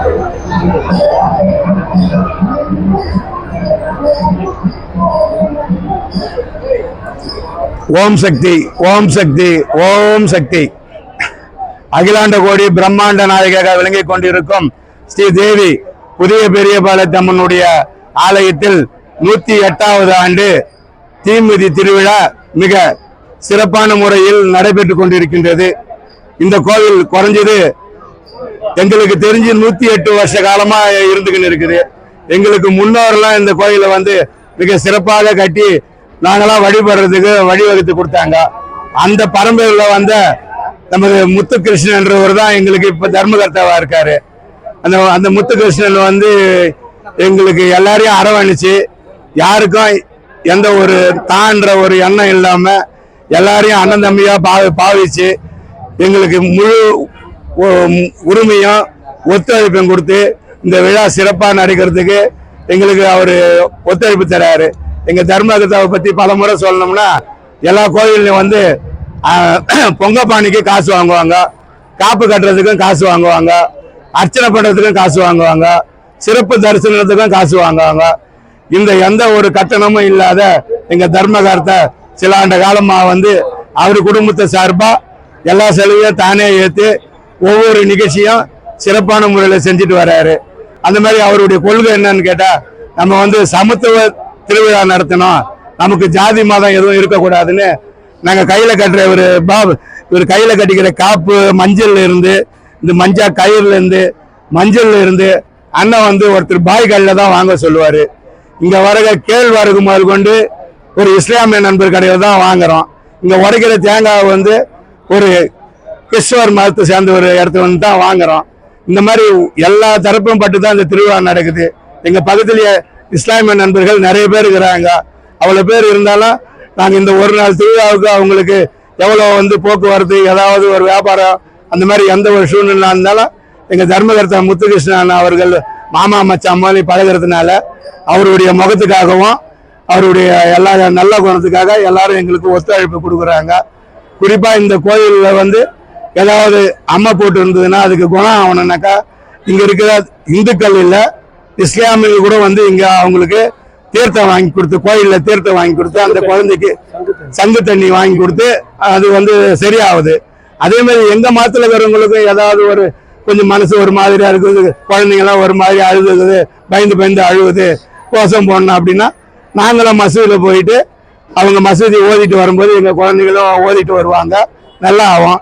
ஓம் சக்தி ஓம் சக்தி ஓம் சக்தி. அகிலாண்ட கோடி பிரம்மாண்ட நாயகியாக விளங்கிக் கொண்டிருக்கும் ஸ்ரீ தேவி புதிய பெரிய பாலத்தம்மனுடைய ஆலயத்தில் நூத்தி எட்டாவது ஆண்டு தீமிதி திருவிழா மிக சிறப்பான முறையில் நடைபெற்றுக் கொண்டிருக்கின்றது. இந்த கோவில் குறைஞ்சது எங்களுக்கு தெரிஞ்சு நூத்தி எட்டு வருஷ காலமா இருந்துக்கின்னு இருக்குது. எங்களுக்கு முன்னோர்லாம் இந்த கோயிலை வந்து மிக சிறப்பாக கட்டி நாங்களாம் வழிபடுறதுக்கு வழிவகுத்து கொடுத்தாங்க. அந்த பரம்பரையில் வந்த நமது முத்து கிருஷ்ணன்றவர் தான் எங்களுக்கு இப்ப தர்மகர்த்தாவா இருக்காரு. அந்த அந்த முத்துகிருஷ்ணன் வந்து எங்களுக்கு எல்லாரையும் அரவணைச்சு யாருக்கும் எந்த ஒரு தான்ற ஒரு எண்ணம் இல்லாம எல்லாரையும் அண்ணன் தம்பியா பாவி பாவிச்சு எங்களுக்கு முழு உரிமையும் ஒத்துழைப்பும் கொடுத்து இந்த விழா சிறப்பாக நடக்கிறதுக்கு எங்களுக்கு அவர் ஒத்துழைப்பு தராரு. எங்கள் தர்மகத்தாவை பற்றி பல முறை சொல்லணும்னா எல்லா கோயில்லையும் வந்து ஆஹ், பொங்கப்பானைக்கு காசு வாங்குவாங்க. காப்பு கட்டுறதுக்கும் காசு வாங்குவாங்க. அர்ச்சனை பண்ணுறதுக்கும் காசு வாங்குவாங்க. சிறப்பு தரிசனத்துக்கும் காசு வாங்குவாங்க. இந்த எந்த ஒரு கட்டணமும் இல்லாத எங்கள் தர்மகாரத்தை சில ஆண்டு காலமாக வந்து அவர் குடும்பத்தை சார்பாக எல்லா செலவையும் தானே ஏற்று ஒவ்வொரு நிகழ்ச்சியும் சிறப்பான முறையில் செஞ்சுட்டு வர்றாரு அந்த மாதிரி அவருடைய கொள்கை என்னன்னு கேட்டா நம்ம வந்து சமத்துவ திருவிழா நடத்தணும். நமக்கு ஜாதி மதம் எதுவும் இருக்கக்கூடாதுன்னு நாங்க கையில கட்டுற ஒரு பாப் இவர் கையில கட்டிக்கிற காப்பு மஞ்சள்ல இருந்து இந்த மஞ்சா கயிறுல இருந்து மஞ்சள்ல இருந்து அண்ணன் வந்து ஒருத்தர் பாய் கல்ல தான் வாங்க சொல்லுவாரு. இங்க வரக கேழ்வரகு முதல் கொண்டு ஒரு இஸ்லாமிய நண்பர் கடையில் தான் வாங்குறோம். இங்க உடைக்கிற தேங்காய் வந்து ஒரு கிறிஸ்தவர் மதத்தை சேர்ந்த ஒரு இடத்துல வந்து தான் வாங்குறோம். இந்த மாதிரி எல்லா தரப்பும் பட்டு தான் இந்த திருவிழா நடக்குது. எங்கள் பக்கத்துலயே இஸ்லாமிய நண்பர்கள் நிறைய பேர் இருக்கிறாங்க. அவ்வளோ பேர் இருந்தாலும் நாங்கள் இந்த ஒரு நாள் திருவிழாவுக்கு அவங்களுக்கு எவ்வளோ வந்து போக்குவரத்து ஏதாவது ஒரு வியாபாரம் அந்த மாதிரி எந்த ஒரு சூழ்நிலை இருந்தாலும் எங்கள் தர்மகர்த்தா முத்துகிருஷ்ணன் அவர்கள் மாமா மச்சான் மாதிரி பழகிறதுனால அவருடைய முகத்துக்காகவும் அவருடைய எல்லா நல்ல குணத்துக்காக எல்லாரும் எங்களுக்கு ஒத்துழைப்பு கொடுக்குறாங்க. குறிப்பாக இந்த கோயிலில் வந்து ஏதாவது அம்மை போட்டு இருந்ததுன்னா அதுக்கு குணம் ஆகணும்னாக்கா இங்க இருக்கிற இந்துக்கள் இல்ல இஸ்லாமியர்கள் கூட வந்து இங்க அவங்களுக்கு தீர்த்தம் வாங்கி கொடுத்து கோயில்ல தீர்த்தம் வாங்கி கொடுத்து அந்த குழந்தைக்கு சங்கு தண்ணி. வாங்கி கொடுத்து அது வந்து சரியாகுது. அதே மாதிரி எங்க மாத்துல இருக்கிறவங்களுக்கும் ஏதாவது ஒரு கொஞ்சம் மனசு ஒரு மாதிரியா இருக்குது குழந்தைங்களாம் ஒரு மாதிரி அழுகுது பயந்து பயந்து அழுகுது கோஷம் போடணும் அப்படின்னா நாங்களும் மசூதியில் போயிட்டு அவங்க மசூதி ஓதிட்டு வரும்போது எங்க குழந்தைகளும் ஓதிட்டு வருவாங்க. நல்லா ஆகும்.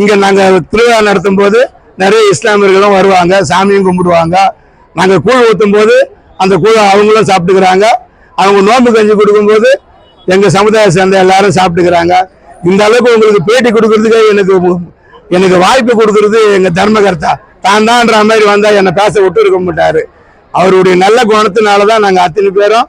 இங்கே நாங்கள் திருவிழா நடத்தும் போது நிறைய இஸ்லாமியர்களும் வருவாங்க சாமியும் கும்பிடுவாங்க. நாங்கள் கூழ் ஊற்றும் போது அந்த கூழ் அவங்களும் சாப்பிட்டுக்கிறாங்க. அவங்க நோன்பு கஞ்சி கொடுக்கும்போது எங்கள் சமுதாய சேர்ந்த எல்லாரும் சாப்பிட்டுக்கிறாங்க. இந்த அளவுக்கு உங்களுக்கு பேட்டி கொடுக்கறதுக்கு எனக்கு எனக்கு வாய்ப்பு கொடுக்கறது எங்கள் தர்மகர்த்தா. தான் தான்ன்ற மாதிரி வந்தால் என்னை பேச விட்டு இருக்க மாட்டார். அவருடைய நல்ல குணத்தினாலதான் நாங்கள் அத்தனை பேரும்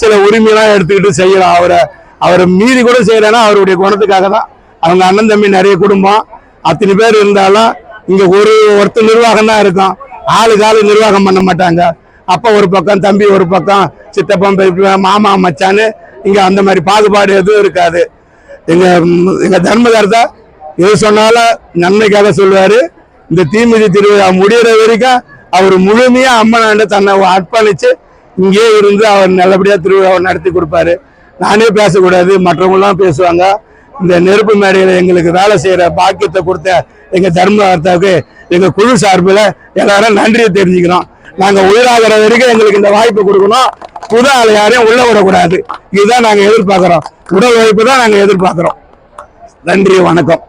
சில உரிமையெல்லாம் எடுத்துக்கிட்டு செய்யலாம் அவரை அவரை மீறி கூட செய்யலைன்னா அவருடைய குணத்துக்காக தான் அவங்க அண்ணன் தம்பி நிறைய குடும்பம். அத்தனை பேர் இருந்தாலும் இங்க ஒரு ஒருத்தர் நிர்வாகம் தான் இருக்கும் ஆளுக்கு ஆளு நிர்வாகம் பண்ண மாட்டாங்க. அப்பா ஒரு பக்கம் தம்பி ஒரு பக்கம் சித்தப்பா மாமா மச்சான்னு இங்க அந்த மாதிரி பாகுபாடு எதுவும் இருக்காது. எங்க எங்கள் எங்க தர்மகர்த்தா எது சொன்னாலும் நன்மைக்காக சொல்லுவாரு. இந்த தீமிதி திருவிழா முடியிற வரைக்கும் அவர் முழுமையா அம்மனாண்டு தன்னை அர்ப்பணிச்சு இங்கேயே இருந்து அவர் நல்லபடியா திருவிழாவை நடத்தி கொடுப்பாரு. நானே பேசக்கூடாது மற்றவங்களாம் பேசுவாங்க. இந்த நெருப்பு மேடையில் எங்களுக்கு வேலை செய்யற பாக்கியத்தை கொடுத்த எங்க தர்மகர்த்தாவுக்கு எங்க குழு சார்பில் எல்லாரும் நன்றியை தெரிஞ்சுக்கிறோம். நாங்க உயிராகிற வரைக்கும் எங்களுக்கு இந்த வாய்ப்பு கொடுக்கணும். புது ஆளை யாரையும் உள்ள விடக்கூடாது. இதுதான் நாங்க எதிர்பார்க்கிறோம். உடல் உழைப்பு தான் நாங்க எதிர்பார்க்கிறோம். நன்றி வணக்கம்.